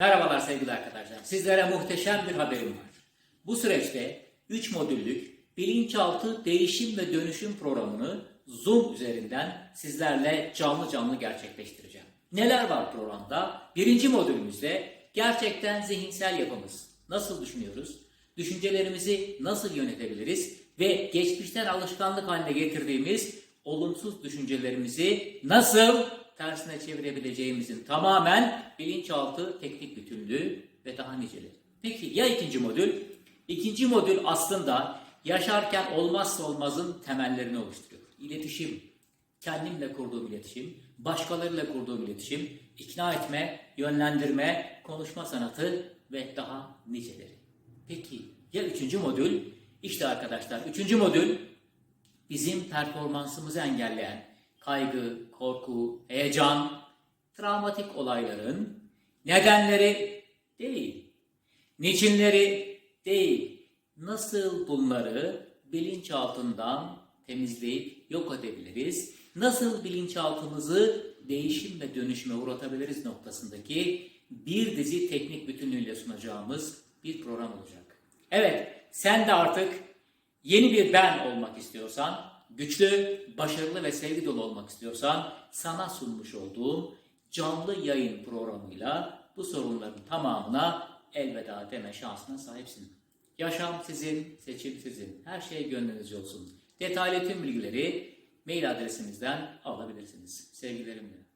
Merhabalar sevgili arkadaşlar. Sizlere muhteşem bir haberim var. Bu süreçte 3 modüllük bilinçaltı değişim ve dönüşüm programını Zoom üzerinden sizlerle canlı canlı gerçekleştireceğim. Neler var programda? Birinci modülümüzde gerçekten zihinsel yapımız. Nasıl düşünüyoruz? Düşüncelerimizi nasıl yönetebiliriz? Ve geçmişten alışkanlık haline getirdiğimiz olumsuz düşüncelerimizi nasıl tersine çevirebileceğimizin tamamen bilinçaltı teknik bütünlüğü ve daha niceleri. Peki ya ikinci modül? İkinci modül aslında yaşarken olmazsa olmazın temellerini oluşturuyor. İletişim, kendimle kurduğum iletişim, başkalarıyla kurduğum iletişim, ikna etme, yönlendirme, konuşma sanatı ve daha niceleri. Peki ya üçüncü modül? İşte arkadaşlar üçüncü modül bizim performansımızı engelleyen kaygı, korku, heyecan, travmatik olayların nedenleri değil, niçinleri değil, nasıl bunları bilinçaltından temizleyip yok edebiliriz, nasıl bilinçaltımızı değişim ve dönüşüme uğratabiliriz noktasındaki bir dizi teknik bütünlüğüyle sunacağımız bir program olacak. Evet, sen de artık yeni bir ben olmak istiyorsan, güçlü, başarılı ve sevgi dolu olmak istiyorsan sana sunmuş olduğum canlı yayın programıyla bu sorunların tamamına elveda deme şansına sahipsin. Yaşam sizin, seçim sizin. Her şey gönlünüzce olsun. Detaylı tüm bilgileri mail adresimizden alabilirsiniz. Sevgilerimle.